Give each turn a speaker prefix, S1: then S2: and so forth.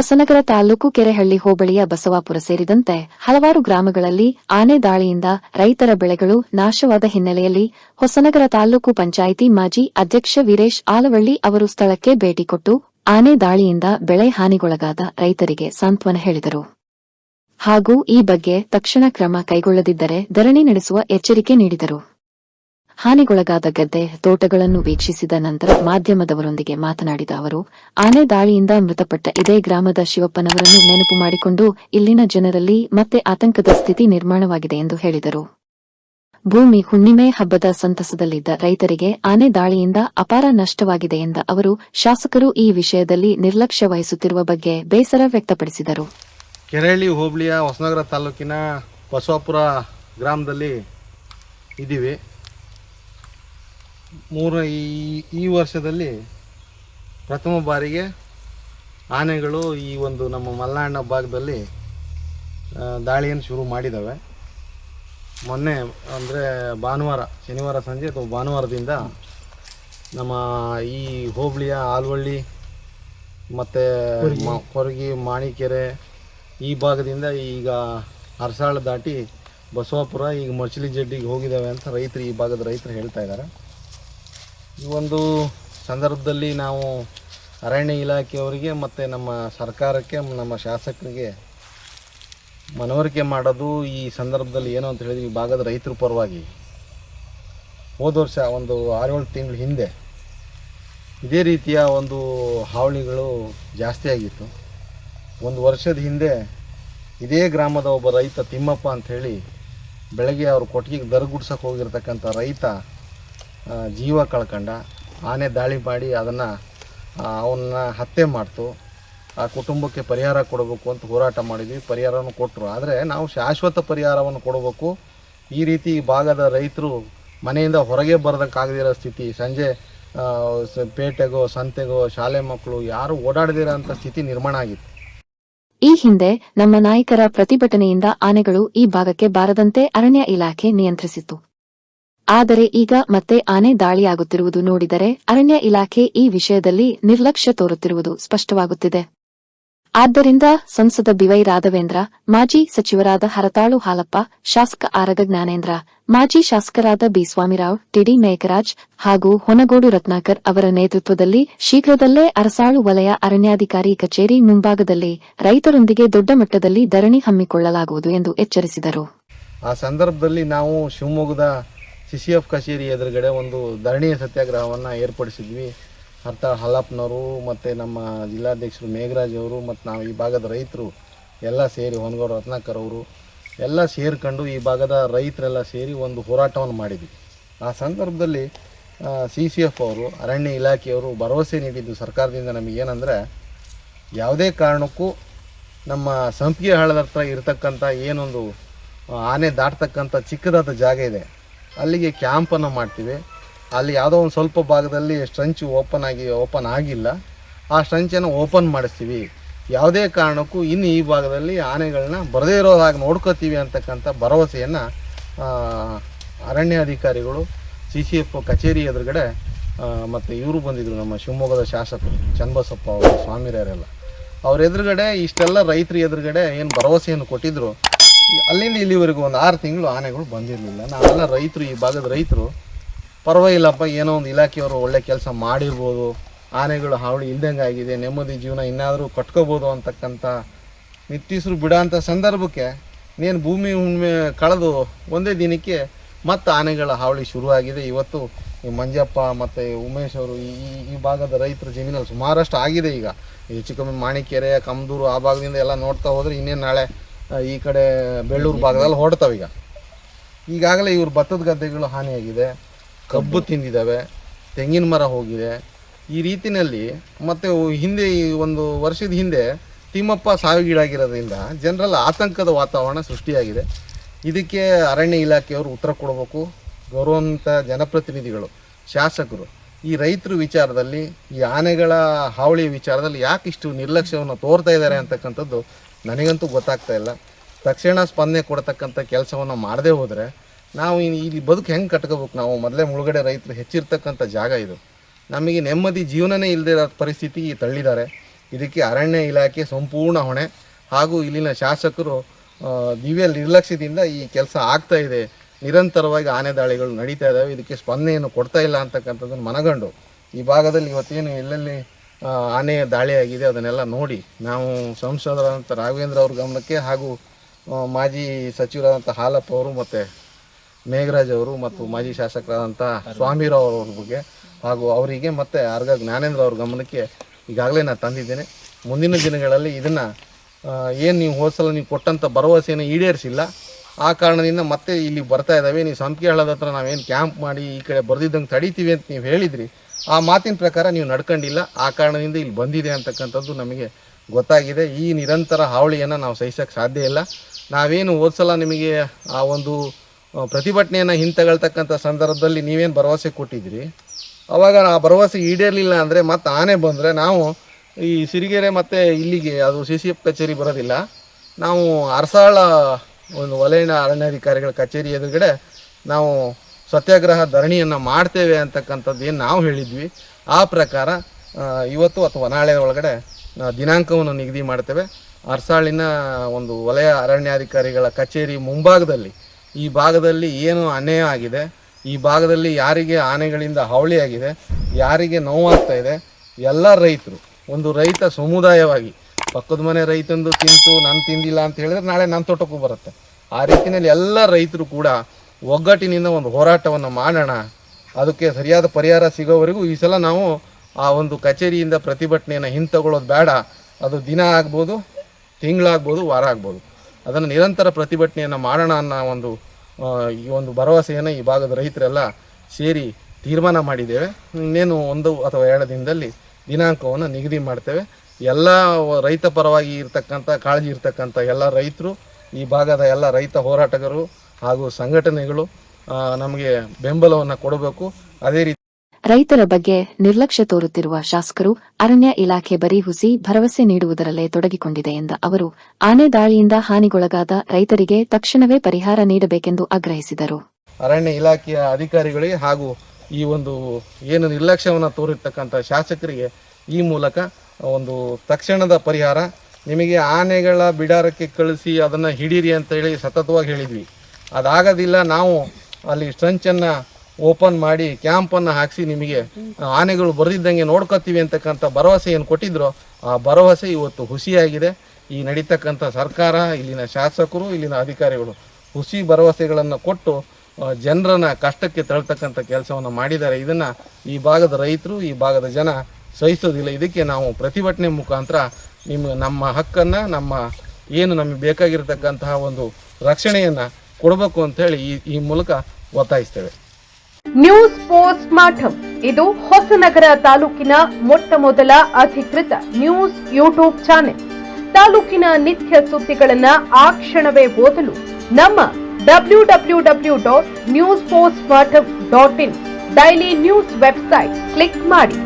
S1: ಹೊಸನಗರ ತಾಲೂಕು ಕೆರೆಹಳ್ಳಿ ಹೋಬಳಿಯ ಬಸವಾಪುರ ಸೇರಿದಂತೆ ಹಲವಾರು ಗ್ರಾಮಗಳಲ್ಲಿ ಆನೆ ದಾಳಿಯಿಂದ ರೈತರ ಬೆಳೆಗಳು ನಾಶವಾದ ಹಿನ್ನೆಲೆಯಲ್ಲಿ ಹೊಸನಗರ ತಾಲೂಕು ಪಂಚಾಯಿತಿ ಮಾಜಿ ಅಧ್ಯಕ್ಷ ವೀರೇಶ್ ಆಲವಳ್ಳಿ ಅವರು ಸ್ಥಳಕ್ಕೆ ಭೇಟಿ ಕೊಟ್ಟು ಆನೆ ದಾಳಿಯಿಂದ ಬೆಳೆ ಹಾನಿಗೊಳಗಾದ ರೈತರಿಗೆ ಸಾಂತ್ವನ ಹೇಳಿದರು. ಹಾಗೂ ಈ ಬಗ್ಗೆ ತಕ್ಷಣ ಕ್ರಮ ಕೈಗೊಳ್ಳದಿದ್ದರೆ ಧರಣಿ ನಡೆಸುವ ಎಚ್ಚರಿಕೆ ನೀಡಿದರು. ಹಾನಿಗೊಳಗಾದ ಗದ್ದೆ ತೋಟಗಳನ್ನು ವೀಕ್ಷಿಸಿದ ನಂತರ ಮಾಧ್ಯಮದವರೊಂದಿಗೆ ಮಾತನಾಡಿದ ಅವರು, ಆನೆ ದಾಳಿಯಿಂದ ಮೃತಪಟ್ಟ ಇದೇ ಗ್ರಾಮದ ಶಿವಪ್ಪನವರನ್ನು ನೆನಪು ಮಾಡಿಕೊಂಡು ಇಲ್ಲಿನ ಜನರಲ್ಲಿ ಮತ್ತೆ ಆತಂಕದ ಸ್ಥಿತಿ ನಿರ್ಮಾಣವಾಗಿದೆ ಎಂದು ಹೇಳಿದರು. ಭೂಮಿ ಹುಣ್ಣಿಮೆ ಹಬ್ಬದ ಸಂತಸದಲ್ಲಿದ್ದ ರೈತರಿಗೆ ಆನೆ ದಾಳಿಯಿಂದ ಅಪಾರ ನಷ್ಟವಾಗಿದೆ ಎಂದ ಅವರು, ಶಾಸಕರು ಈ ವಿಷಯದಲ್ಲಿ ನಿರ್ಲಕ್ಷ್ಯ ವಹಿಸುತ್ತಿರುವ ಬಗ್ಗೆ ಬೇಸರ ವ್ಯಕ್ತಪಡಿಸಿದರು.
S2: ಕೆರೆಹಳ್ಳಿ ಹೋಬಳಿಯ ಹೊಸನಗರ ತಾಲೂಕಿನ ಬಸವಾಪುರ ಗ್ರಾಮದಲ್ಲಿ ಇದ್ದೀವಿ. ಮೂರು ಈ ಈ ವರ್ಷದಲ್ಲಿ ಪ್ರಥಮ ಬಾರಿಗೆ ಆನೆಗಳು ಈ ಒಂದು ನಮ್ಮ ಮಲ್ನಾಡಿನ ಭಾಗದಲ್ಲಿ ದಾಳಿಯನ್ನು ಶುರು ಮಾಡಿದ್ದಾವೆ ಮೊನ್ನೆ ಅಂದರೆ ಭಾನುವಾರ ಶನಿವಾರ ಸಂಜೆ ಅಥವಾ ಭಾನುವಾರದಿಂದ ನಮ್ಮ ಈ ಹೋಬಳಿಯ ಆಲ್ವಳ್ಳಿ ಮತ್ತು ಕೊರಗಿ. ಮಾಣಿಕೆರೆ ಈ ಭಾಗದಿಂದ ಈಗ ಅರಸಾಳ ದಾಟಿ ಬಸವಾಪುರ ಈಗ ಮಚಲಿ ಜಡ್ಡಿಗೆ ಹೋಗಿದ್ದಾವೆ ಅಂತ ರೈತರು ಈ ಭಾಗದ ರೈತರು ಹೇಳ್ತಾ ಇದ್ದಾರೆ. ಈ ಒಂದು ಸಂದರ್ಭದಲ್ಲಿ ನಾವು ಅರಣ್ಯ ಇಲಾಖೆಯವರಿಗೆ ಮತ್ತು ನಮ್ಮ ಸರ್ಕಾರಕ್ಕೆ, ನಮ್ಮ ಶಾಸಕರಿಗೆ ಮನವರಿಕೆ ಮಾಡೋದು ಈ ಸಂದರ್ಭದಲ್ಲಿ ಏನು ಅಂತ ಹೇಳಿದ್ವಿ ಈ ಭಾಗದ ರೈತರ ಪರವಾಗಿ. ಹೋದ ವರ್ಷ ಒಂದು ಆರೇಳು ತಿಂಗಳ ಹಿಂದೆ ಇದೇ ರೀತಿಯ ಒಂದು ಹಾವಳಿಗಳು ಜಾಸ್ತಿ ಆಗಿತ್ತು. ಒಂದು ವರ್ಷದ ಹಿಂದೆ ಇದೇ ಗ್ರಾಮದ ಒಬ್ಬ ರೈತ ತಿಮ್ಮಪ್ಪ ಅಂಥೇಳಿ ಬೆಳಗ್ಗೆ ಅವ್ರ ಕೊಟ್ಟಿಗೆ ದರಗುಡ್ಸಕ್ಕೆ ಹೋಗಿರ್ತಕ್ಕಂಥ ರೈತ ಜೀವ ಕಳ್ಕಂಡ ಆನೆ ದಾಳಿ ಮಾಡಿ ಅದನ್ನು ಅವನ್ನ ಹತ್ಯೆ ಮಾಡ್ತು. ಆ ಕುಟುಂಬಕ್ಕೆ ಪರಿಹಾರ ಕೊಡಬೇಕು ಅಂತ ಹೋರಾಟ ಮಾಡಿದ್ವಿ. ಪರಿಹಾರವನ್ನು ಕೊಟ್ಟರು ಆದರೆ ನಾವು ಶಾಶ್ವತ ಪರಿಹಾರವನ್ನು ಕೊಡಬೇಕು. ಈ ರೀತಿ ಈ ಭಾಗದ ರೈತರು ಮನೆಯಿಂದ ಹೊರಗೆ ಬರೋದಕ್ಕಾಗದಿರೋ ಸ್ಥಿತಿ, ಸಂಜೆ ಪೇಟೆಗೋ, ಸಂತೆಗೋ, ಶಾಲೆ ಮಕ್ಕಳು ಯಾರು ಓಡಾಡದಿರೋ ಸ್ಥಿತಿ ನಿರ್ಮಾಣ ಆಗಿತ್ತು.
S1: ಈ ಹಿಂದೆ ನಮ್ಮ ನಾಯಕರ ಪ್ರತಿಭಟನೆಯಿಂದ ಆನೆಗಳು ಈ ಭಾಗಕ್ಕೆ ಬಾರದಂತೆ ಅರಣ್ಯ ಇಲಾಖೆ ನಿಯಂತ್ರಿಸಿತ್ತು. ಆದರೆ ಈಗ ಮತ್ತೆ ಆನೆ ದಾಳಿಯಾಗುತ್ತಿರುವುದು ನೋಡಿದರೆ ಅರಣ್ಯ ಇಲಾಖೆ ಈ ವಿಷಯದಲ್ಲಿ ನಿರ್ಲಕ್ಷ್ಯ ತೋರುತ್ತಿರುವುದು ಸ್ಪಷ್ಟವಾಗುತ್ತಿದೆ. ಆದ್ದರಿಂದ ಸಂಸದ ಬಿವೈ ರಾಘವೇಂದ್ರ, ಮಾಜಿ ಸಚಿವರಾದ ಹರತಾಳು ಹಾಲಪ್ಪ, ಶಾಸಕ ಆರಗ ಜ್ಞಾನೇಂದ್ರ, ಮಾಜಿ ಶಾಸಕರಾದ ಬಿ ಸ್ವಾಮಿರಾವ್, ಟಿಡಿ ಮೇಘರಾಜ್ ಹಾಗೂ ಹೊನಗೋಡು ರತ್ನಾಕರ್ ಅವರ ನೇತೃತ್ವದಲ್ಲಿ ಶೀಘ್ರದಲ್ಲೇ ಅರಸಾಳು ವಲಯ ಅರಣ್ಯಾಧಿಕಾರಿ ಕಚೇರಿ ಮುಂಭಾಗದಲ್ಲಿ ರೈತರೊಂದಿಗೆ ದೊಡ್ಡ ಮಟ್ಟದಲ್ಲಿ ಧರಣಿ ಹಮ್ಮಿಕೊಳ್ಳಲಾಗುವುದು ಎಂದು ಎಚ್ಚರಿಸಿದರು.
S2: ಆ ಸಂದರ್ಭದಲ್ಲಿ ನಾವು ಶಿವಮೊಗ್ಗದ ಸಿ ಸಿ ಎಫ್ ಕಚೇರಿ ಎದುರುಗಡೆ ಒಂದು ಧರಣಿ ಸತ್ಯಾಗ್ರಹವನ್ನು ಏರ್ಪಡಿಸಿದ್ವಿ. ಅರ್ಥ ಹಲಪ್ನವರು ಮತ್ತು ನಮ್ಮ ಜಿಲ್ಲಾಧ್ಯಕ್ಷರು ಮೇಘರಾಜ್ ಅವರು ಮತ್ತು ನಾವು ಈ ಭಾಗದ ರೈತರು ಎಲ್ಲ ಸೇರಿ ಹೊನಗೌಡ ರತ್ನಾಕರ್ ಅವರು ಎಲ್ಲ ಸೇರಿಕೊಂಡು ಈ ಭಾಗದ ರೈತರೆಲ್ಲ ಸೇರಿ ಒಂದು ಹೋರಾಟವನ್ನು ಮಾಡಿದ್ವಿ. ಆ ಸಂದರ್ಭದಲ್ಲಿ ಸಿ ಸಿ ಎಫ್ ಅವರು, ಅರಣ್ಯ ಇಲಾಖೆಯವರು ಭರವಸೆ ನೀಡಿದ್ದು ಸರ್ಕಾರದಿಂದ ನಮಗೇನೆಂದರೆ ಯಾವುದೇ ಕಾರಣಕ್ಕೂ ನಮ್ಮ ಸಂಪಿಗೆ ಹಳ್ಳದ ಹತ್ರ ಇರತಕ್ಕಂಥ ಏನೊಂದು ಆನೆ ದಾಟ್ತಕ್ಕಂಥ ಚಿಕ್ಕದಾದ ಜಾಗ ಇದೆ. ಅಲ್ಲಿಗೆ ಕ್ಯಾಂಪನ್ನು ಮಾಡ್ತೀವಿ. ಅಲ್ಲಿ ಯಾವುದೋ ಒಂದು ಸ್ವಲ್ಪ ಭಾಗದಲ್ಲಿ ಸ್ಟ್ರಂಚ್ ಓಪನ್ ಆಗಿ, ಓಪನ್ ಆಗಿಲ್ಲ. ಆ ಸ್ಟ್ರಂಚನ್ನು ಓಪನ್ ಮಾಡಿಸ್ತೀವಿ. ಯಾವುದೇ ಕಾರಣಕ್ಕೂ ಇನ್ನು ಈ ಭಾಗದಲ್ಲಿ ಆನೆಗಳನ್ನ ಬರದೇ ಇರೋದಾಗಿ ನೋಡ್ಕೋತೀವಿ ಅಂತಕ್ಕಂಥ ಭರವಸೆಯನ್ನು ಅರಣ್ಯ ಅಧಿಕಾರಿಗಳು ಸಿ ಸಿ ಎಫ್ ಕಚೇರಿ ಎದುರುಗಡೆ ಮತ್ತು ಇವರು ಬಂದಿದ್ರು ನಮ್ಮ ಶಿವಮೊಗ್ಗದ ಶಾಸಕರು ಚನ್ನಬಸಪ್ಪ ಅವರು ಸ್ವಾಮಿರಾರೆಲ್ಲ ಅವ್ರ ಎದುರುಗಡೆ ಇಷ್ಟೆಲ್ಲ ರೈತರ ಎದುರುಗಡೆ ಏನು ಭರವಸೆಯನ್ನು ಕೊಟ್ಟಿದ್ರು ಈ- ಅಲ್ಲಿಂದ ಇಲ್ಲಿವರೆಗೂ ಒಂದು ಆರು ತಿಂಗಳು ಆನೆಗಳು ಬಂದಿರಲಿಲ್ಲ. ನಾವೆಲ್ಲ ರೈತರು, ಈ ಭಾಗದ ರೈತರು. ಪರವಾಗಿಲ್ಲಪ್ಪ, ಏನೋ ಒಂದು ಇಲಾಖೆಯವರು ಒಳ್ಳೆ ಕೆಲಸ ಮಾಡಿರ್ಬೋದು. ಆನೆಗಳು ಹಾವಳಿ ಇಲ್ದಂಗೆ ಆಗಿದೆ. ನೆಮ್ಮದಿ ಜೀವನ ಇನ್ನಾದರೂ ಕಟ್ಕೋಬೋದು ಅಂತಕ್ಕಂಥ ನಿಟ್ಟೀಸರು ಬಿಡೋಂಥ ಸಂದರ್ಭಕ್ಕೆ ನೀನು ಭೂಮಿ ಹುಣ್ಣಿಮೆ ಕಳೆದು ಒಂದೇ ದಿನಕ್ಕೆ ಮತ್ತು ಆನೆಗಳ ಹಾವಳಿ ಶುರುವಾಗಿದೆ. ಇವತ್ತು ಈ ಮಂಜಪ್ಪ ಮತ್ತು ಉಮೇಶ್ ಅವರು ಈ, ಈ- ಭಾಗದ ರೈತರ ಜಮೀನಲ್ಲಿ ಸುಮಾರಷ್ಟು ಆಗಿದೆ ಈಗ. ಹೆಚ್ಚು ಕಮ್ಮಿ ಮಾಣಿಕೆರೆ, ಕಮದೂರು ಆ ಭಾಗದಿಂದ ಎಲ್ಲ ನೋಡ್ತಾ ಹೋದರೆ ಇನ್ನೇನು ನಾಳೆ ಈ ಕಡೆ ಬೆಳ್ಳೂರು ಭಾಗದಲ್ಲಿ ಹೊಡ್ತಾವೆ ಈಗ. ಈಗಾಗಲೇ ಇವ್ರ ಭತ್ತದ ಗದ್ದೆಗಳು ಹಾನಿಯಾಗಿದೆ, ಕಬ್ಬು ತಿಂದಿದ್ದಾವೆ ತೆಂಗಿನ ಮರ ಹೋಗಿದೆ. ಈ ರೀತಿಯಲ್ಲಿ ಮತ್ತು ಹಿಂದೆ ಈ ಒಂದು ವರ್ಷದ ಹಿಂದೆ ತಿಮ್ಮಪ್ಪ ಸಾವಿಗೀಡಾಗಿರೋದ್ರಿಂದ ಜನರಲ್ಲಿ ಆತಂಕದ ವಾತಾವರಣ ಸೃಷ್ಟಿಯಾಗಿದೆ. ಇದಕ್ಕೆ ಅರಣ್ಯ ಇಲಾಖೆಯವರು ಉತ್ತರ ಕೊಡಬೇಕು. ಗೌರವಂತ ಜನಪ್ರತಿನಿಧಿಗಳು, ಶಾಸಕರು, ಈ ರೈತರ ವಿಚಾರದಲ್ಲಿ, ಈ ಆನೆಗಳ ಹಾವಳಿ ವಿಚಾರದಲ್ಲಿ ಯಾಕೆ ಇಷ್ಟು ನಿರ್ಲಕ್ಷ್ಯವನ್ನು ತೋರ್ತಾ ಇದ್ದಾರೆ ಅಂತಕ್ಕಂಥದ್ದು ನನಗಂತೂ ಗೊತ್ತಾಗ್ತಾ ಇಲ್ಲ. ತಕ್ಷಣ ಸ್ಪಂದನೆ ಕೊಡ್ತಕ್ಕಂಥ ಕೆಲಸವನ್ನು ಮಾಡದೇ ಹೋದರೆ ನಾವು ಇಲ್ಲಿ ಬದುಕು ಹೆಂಗೆ ಕಟ್ಕೋಬೇಕು? ನಾವು ಮೊದಲೇ ಮುಳುಗಡೆ ರೈತರು ಹೆಚ್ಚಿರ್ತಕ್ಕಂಥ ಜಾಗ ಇದು. ನಮಗೆ ನೆಮ್ಮದಿ ಜೀವನನೇ ಇಲ್ಲದೆ ಪರಿಸ್ಥಿತಿ ತಳ್ಳಿದ್ದಾರೆ. ಇದಕ್ಕೆ ಅರಣ್ಯ ಇಲಾಖೆ ಸಂಪೂರ್ಣ ಹೊಣೆ. ಹಾಗೂ ಇಲ್ಲಿನ ಶಾಸಕರು ದಿವ್ಯ ನಿರ್ಲಕ್ಷ್ಯದಿಂದ ಈ ಕೆಲಸ ಆಗ್ತಾ ಇದೆ. ನಿರಂತರವಾಗಿ ಆನೆ ದಾಳಿಗಳು ನಡೀತಾ ಇದ್ದಾವೆ ಇದಕ್ಕೆ ಸ್ಪಂದನೆಯನ್ನು ಕೊಡ್ತಾ ಇಲ್ಲ ಅಂತಕ್ಕಂಥದ್ದನ್ನು ಮನಗಂಡು ಈ ಭಾಗದಲ್ಲಿ ಇವತ್ತೇನು ಎಲ್ಲೆಲ್ಲಿ ಆ, ಆನೆ ದಾಳಿಯಾಗಿದೆ ಅದನ್ನೆಲ್ಲ ನೋಡಿ ನಾವು ಸಂಸದರಾದಂಥ ರಾಘವೇಂದ್ರ ಅವ್ರ ಗಮನಕ್ಕೆ ಹಾಗೂ ಮಾಜಿ ಸಚಿವರಾದಂಥ ಹಾಲಪ್ಪ ಅವರು ಮತ್ತು ಮೇಘರಾಜ್ ಅವರು ಮತ್ತು ಮಾಜಿ ಶಾಸಕರಾದಂಥ ಸ್ವಾಮಿರಾವ್ ಅವ್ರ ಬಗ್ಗೆ ಹಾಗೂ ಅವರಿಗೆ ಮತ್ತು ಆರ್ಗ ಜ್ಞಾನೇಂದ್ರ ಅವ್ರ ಗಮನಕ್ಕೆ ಈಗಾಗಲೇ ನಾನು ತಂದಿದ್ದೇನೆ. ಮುಂದಿನ ದಿನಗಳಲ್ಲಿ ಇದನ್ನು ಏನು ನೀವು ಹೋದ ಸಲ ನೀವು ಕೊಟ್ಟಂಥ ಭರವಸೆಯನ್ನು ಈಡೇರಿಸಿಲ್ಲ. ಆ ಕಾರಣದಿಂದ ಮತ್ತೆ ಇಲ್ಲಿ ಬರ್ತಾ ಇದ್ದಾವೆ. ನೀವು ಸಂಪಿಗೆ ಹಳ್ಳದ ಹತ್ರ ನಾವೇನು ಕ್ಯಾಂಪ್ ಮಾಡಿ ಈ ಕಡೆ ಬರ್ದಿದ್ದಂಗೆ ತಡೀತೀವಿ ಅಂತ ನೀವು ಹೇಳಿದ್ರಿ. ಆ ಮಾತಿನ ಪ್ರಕಾರ ನೀವು ನಡ್ಕೊಂಡಿಲ್ಲ. ಆ ಕಾರಣದಿಂದ ಇಲ್ಲಿ ಬಂದಿದೆ ಅಂತಕ್ಕಂಥದ್ದು ನಮಗೆ ಗೊತ್ತಾಗಿದೆ. ಈ ನಿರಂತರ ಹಾವಳಿಯನ್ನು ನಾವು ಸಹಿಸೋಕ್ಕೆ ಸಾಧ್ಯ ಇಲ್ಲ. ನಾವೇನು ಹೋದ ಸಲ ನಿಮಗೆ ಆ ಒಂದು ಪ್ರತಿಭಟನೆಯನ್ನು ಹಿಂತೆಗಳ್ತಕ್ಕಂಥ ಸಂದರ್ಭದಲ್ಲಿ ನೀವೇನು ಭರವಸೆ ಕೊಟ್ಟಿದ್ರಿ? ಅವಾಗ ಆ ಭರವಸೆ ಈಡೇರಲಿಲ್ಲ ಅಂದರೆ ಮತ್ತೆ ಆನೆ ಬಂದರೆ ನಾವು ಈ ಸಿರಿಗೆರೆ ಮತ್ತು ಇಲ್ಲಿಗೆ, ಅದು ಸಿ ಸಿ ಎಫ್ ಕಚೇರಿ ಬರೋದಿಲ್ಲ. ನಾವು ಅರಸಾಳ ಒಂದು ವಲಯನ ಅರಣ್ಯಾಧಿಕಾರಿಗಳ ಕಚೇರಿ ಎದುರುಗಡೆ ನಾವು ಸತ್ಯಾಗ್ರಹ ಧರಣಿಯನ್ನು ಮಾಡ್ತೇವೆ ಅಂತಕ್ಕಂಥದ್ದು ಏನು ನಾವು ಹೇಳಿದ್ವಿ. ಆ ಪ್ರಕಾರ ಇವತ್ತು ಅಥವಾ ನಾಳೆ ಒಳಗಡೆ ದಿನಾಂಕವನ್ನು ನಿಗದಿ ಮಾಡ್ತೇವೆ. ಅರ್ಸಾಳಿನ ಒಂದು ವಲಯ ಅರಣ್ಯಾಧಿಕಾರಿಗಳ ಕಚೇರಿ ಮುಂಭಾಗದಲ್ಲಿ. ಈ ಭಾಗದಲ್ಲಿ ಏನು ಅನ್ಯಾಯ ಆಗಿದೆ, ಈ ಭಾಗದಲ್ಲಿ ಯಾರಿಗೆ ಆನೆಗಳಿಂದ ಹಾವಳಿ ಆಗಿದೆ ಯಾರಿಗೆ ನೋವಾಗ್ತಾ ಇದೆ, ಎಲ್ಲ ರೈತರು, ಒಂದು ರೈತ ಸಮುದಾಯವಾಗಿ ಪಕ್ಕದ ಮನೆ ರೈತಂದು ತಿಂತು, ನಾನು ತಿಂದಿಲ್ಲ ಅಂತ ಹೇಳಿದ್ರೆ ನಾಳೆ ನನ್ನ ತೋಟಕ್ಕೂ ಬರುತ್ತೆ. ಆ ರೀತಿಯಲ್ಲಿ ಎಲ್ಲ ರೈತರು ಕೂಡ ಒಗ್ಗಟ್ಟಿನಿಂದ ಒಂದು ಹೋರಾಟವನ್ನು ಮಾಡೋಣ. ಅದಕ್ಕೆ ಸರಿಯಾದ ಪರಿಹಾರ ಸಿಗೋವರೆಗೂ ಈ ಸಲ ನಾವು ಆ ಒಂದು ಕಚೇರಿಯಿಂದ ಪ್ರತಿಭಟನೆಯನ್ನು ಹಿಂತಗೊಳ್ಳೋದು ಬೇಡ. ಅದು ದಿನ ಆಗ್ಬೋದು, ತಿಂಗಳಾಗ್ಬೋದು, ವಾರ ಆಗ್ಬೋದು. ಅದನ್ನು ನಿರಂತರ ಪ್ರತಿಭಟನೆಯನ್ನು ಮಾಡೋಣ ಅನ್ನೋ ಒಂದು ಈ ಒಂದು ಭರವಸೆಯನ್ನು ಈ ಭಾಗದ ರೈತರೆಲ್ಲ ಸೇರಿ ತೀರ್ಮಾನ ಮಾಡಿದ್ದೇವೆ. ಇನ್ನೇನು ಒಂದು ಅಥವಾ ಎರಡು ದಿನದಲ್ಲಿ ದಿನಾಂಕವನ್ನು ನಿಗದಿ ಮಾಡ್ತೇವೆ. ಎಲ್ಲ ರೈತ ಪರವಾಗಿ ಇರ್ತಕ್ಕಂಥ ಕಾಳಜಿ ಇರ್ತಕ್ಕಂಥ ಎಲ್ಲ ರೈತರು ಈ ಭಾಗದ ಎಲ್ಲ ರೈತ ಹೋರಾಟಗಾರರು ಹಾಗೂ ಸಂಘಟನೆಗಳು ನಮಗೆ ಬೆಂಬಲವನ್ನು ಕೊಡಬೇಕು. ಅದೇ ರೀತಿ
S1: ರೈತರ ಬಗ್ಗೆ ನಿರ್ಲಕ್ಷ್ಯ ತೋರುತ್ತಿರುವ ಶಾಸಕರು ಅರಣ್ಯ ಇಲಾಖೆ ಬರೀ ಹುಸಿ ಭರವಸೆ ನೀಡುವುದರಲ್ಲೇ ತೊಡಗಿಕೊಂಡಿದೆ ಎಂದ ಅವರು ಆನೆ ದಾಳಿಯಿಂದ ಹಾನಿಗೊಳಗಾದ ರೈತರಿಗೆ ತಕ್ಷಣವೇ ಪರಿಹಾರ ನೀಡಬೇಕೆಂದು ಆಗ್ರಹಿಸಿದರು.
S2: ಅರಣ್ಯ ಇಲಾಖೆಯ ಅಧಿಕಾರಿಗಳಿಗೆ ಹಾಗೂ ಈ ಒಂದು ಏನು ನಿರ್ಲಕ್ಷ್ಯವನ್ನು ತೋರಿರ್ತಕ್ಕಂಥ ಶಾಸಕರಿಗೆ ಈ ಮೂಲಕ ಒಂದು ತಕ್ಷಣದ ಪರಿಹಾರ. ನಿಮಗೆ ಆನೆಗಳ ಬಿಡಾರಕ್ಕೆ ಕಳಿಸಿ ಅದನ್ನು ಹಿಡೀರಿ ಅಂತ ಹೇಳಿ ಸತತವಾಗಿ ಹೇಳಿದ್ವಿ. ಅದಾಗೋದಿಲ್ಲ ನಾವು ಅಲ್ಲಿ ಸ್ಟ್ರಂಚನ್ನು ಓಪನ್ ಮಾಡಿ ಕ್ಯಾಂಪನ್ನು ಹಾಕಿಸಿ ನಿಮಗೆ ಆನೆಗಳು ಬರೆದಿದ್ದಂಗೆ ನೋಡ್ಕೋತೀವಿ ಅಂತಕ್ಕಂಥ ಭರವಸೆ ಏನು ಕೊಟ್ಟಿದ್ರು. ಆ ಭರವಸೆ ಇವತ್ತು ಹುಸಿಯಾಗಿದೆ. ಈ ನಡೀತಕ್ಕಂಥ ಸರ್ಕಾರ, ಇಲ್ಲಿನ ಶಾಸಕರು, ಇಲ್ಲಿನ ಅಧಿಕಾರಿಗಳು ಹುಸಿ ಭರವಸೆಗಳನ್ನು ಕೊಟ್ಟು ಜನರನ್ನ ಕಷ್ಟಕ್ಕೆ ತಳ್ತಕ್ಕಂಥ ಕೆಲಸವನ್ನು ಮಾಡಿದ್ದಾರೆ. ಇದನ್ನು ಈ ಭಾಗದ ರೈತರು, ಈ ಭಾಗದ ಜನ ಸಹಿಸೋದಿಲ್ಲ. ಇದಕ್ಕೆ ನಾವು ಪ್ರತಿಭಟನೆ ಮುಖಾಂತರ ನಿಮ್ಮ, ನಮ್ಮ ಹಕ್ಕನ್ನು, ನಮ್ಮ ಏನು ನಮಗೆ ಬೇಕಾಗಿರತಕ್ಕಂತಹ ಒಂದು ರಕ್ಷಣೆಯನ್ನು ಕೊಡಬೇಕು ಅಂತೇಳಿ ಈ ಈ ಮೂಲಕ ಒತ್ತಾಯಿಸ್ತೇವೆ.
S3: ನ್ಯೂಸ್ ಪೋಸ್ಟ್ ಮಾರ್ಟಮ್ ಇದು ಹೊಸನಗರ ತಾಲೂಕಿನ ಮೊಟ್ಟ ಮೊದಲ ಅಧಿಕೃತ ನ್ಯೂಸ್ ಯೂಟ್ಯೂಬ್ ಚಾನೆಲ್. ತಾಲೂಕಿನ ನಿತ್ಯ ಸುದ್ದಿಗಳನ್ನ ಆ ಕ್ಷಣವೇ ಓದಲು ನಮ್ಮ W W W dot news post ಮಾಠಂ dot in. Daily news website. Click ಮಾಡಿ.